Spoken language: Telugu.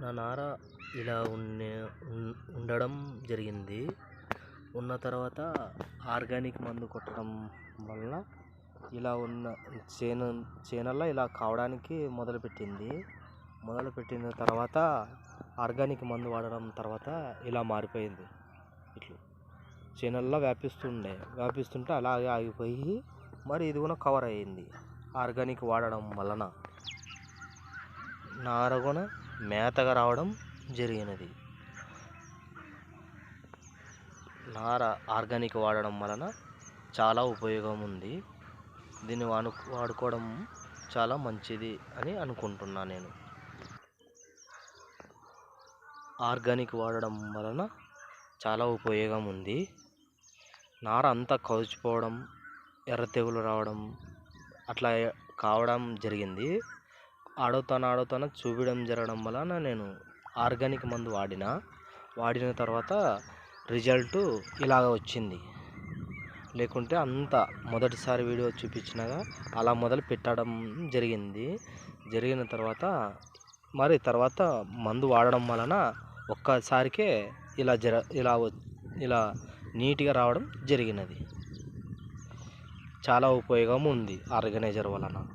నా నార ఇలా ఉండే ఉండడం జరిగింది. ఉన్న తర్వాత ఆర్గానిక్ మందు కొట్టడం వల్ల ఇలా ఉన్న చేను చేనల్లో ఇలా కావడానికి మొదలుపెట్టింది. మొదలుపెట్టిన తర్వాత ఆర్గానిక్ మందు వాడడం తర్వాత ఇలా మారిపోయింది. ఇట్లా చేనల్లో వ్యాపిస్తుండే వ్యాపిస్తుంటే అలాగే ఆగిపోయి మరి ఇది కూడా కవర్ అయ్యింది. ఆర్గానిక్ వాడడం వలన. నార కూడా మేతగా రావడం జరిగినది. నార ఆర్గానిక్ వాడడం వలన చాలా ఉపయోగం ఉంది దీన్ని వాడు వాడుకోవడం చాలా మంచిది అని అనుకుంటున్నా నేను. ఆర్గానిక్ వాడడం వలన చాలా ఉపయోగం ఉంది నార అంతా కౌచిపోవడం ఎర్ర తెగులు రావడం అట్లా కావడం జరిగింది. ఆడవుతాను ఆడవుతాను చూపించడం జరగడం వలన నేను ఆర్గానిక్ మందు వాడిన. వాడిన తర్వాత రిజల్ట్ ఇలాగ వచ్చింది. లేకుంటే అంత మొదటిసారి వీడియో చూపించినగా అలా మొదలు పెట్టడం జరిగింది. జరిగిన తర్వాత మరి తర్వాత మందు వాడడం వలన ఒక్కసారికే ఇలా జర ఇలా వ- ఇలా నీట్గా రావడం జరిగినది. చాలా ఉపయోగం ఉంది ఆర్గనైజర్ వలన.